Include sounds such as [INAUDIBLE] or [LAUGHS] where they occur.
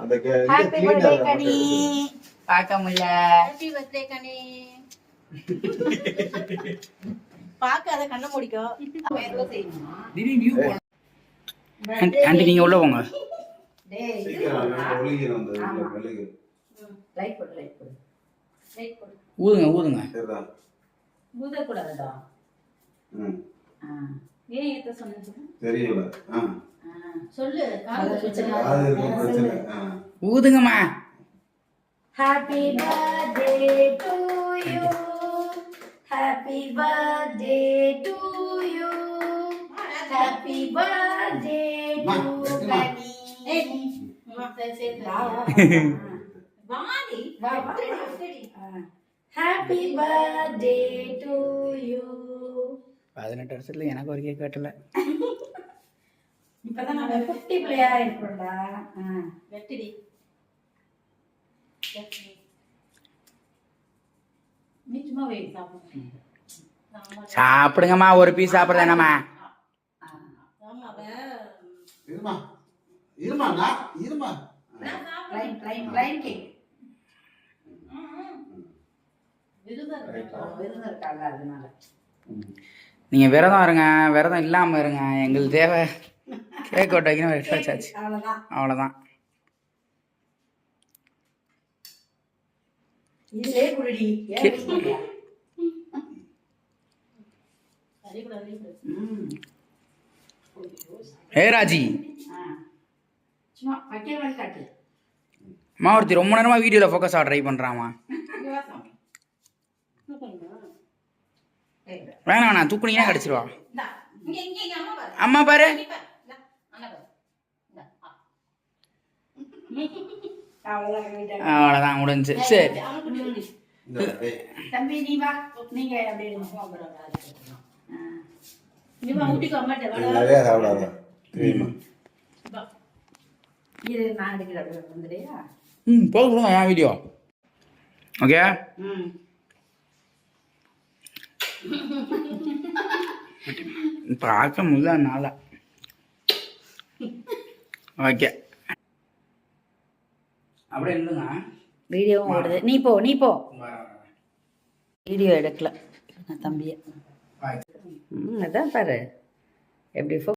அந்த happy birthday கனி. பார்க்க முடியல. ஹாப்பி பர்த்டே கனி பார்க்க அதை கண்ண முடிக்கும் ஆண்டி நீங்க உள்ள போங்க. ஊதுங்க ஊதுங்க. ம். ஏன் ஏத்த சொன்னது தெரியல. ஆ. சொல்லு. காது பிரச்சனை. ஊதுங்கம்மா Happy birthday to you. Happy birthday to you. Happy birthday Ma, to வெட்டுமா. Gani. ஏய் அம்மா சரி சரி வா, வா, வாடி வா, வா, வெட்டுடி, வா. வெட்டுடி. வா. Happy birthday to you. பதினெட்டு வருஷத்துல எனக்கு ஒரு கேக் கட்டல [LAUGHS] இப்பதான் நம்ம குட்டி பிள்ளையா இருக்கிறோம்டா ஆ. வெட்டுடி நீ சும்மா வை சாப்பிடு ஆமா சாப்பிடுங்கம்மா ஒரு பீஸ் சாப்பிடுறது என்னம்மா? ஆமா அவன் இருமா. இருமா நான் நீங்க விரதம் இருங்க விரதம் இல்லாம இருங்க. எங்களுக்கு தேவை. கேக் ஒட்ட வைக்கணும் அவ்வளோதான் இதுலயே குடிடி. ஏ ராஜி அம்மா ஒருத்தி ரொம்ப நேரமா வீடியோவில் ஃபோக்கஸ் ஆக ட்ரை பண்ணுறாமா வேணாம் வேணாம் தூக்குனீங்கன்னா கிடச்சிருவா அம்மா பாரு அவ்வளோதான் முடிஞ்சு. சரி. தம்பி. நீ வா. நீங்க அப்படியே ம் போதும் என் வீடியோ. ஓகே? ம். பார்க்க முடியல என்னால. ஓகே. அப்படியே இல்லைங்க வீடியோவும் ஓடுது. நீ போ நீ போ. வீடியோ எடுக்கல. தம்பியை. ம் அதான் பாரு. எப்படி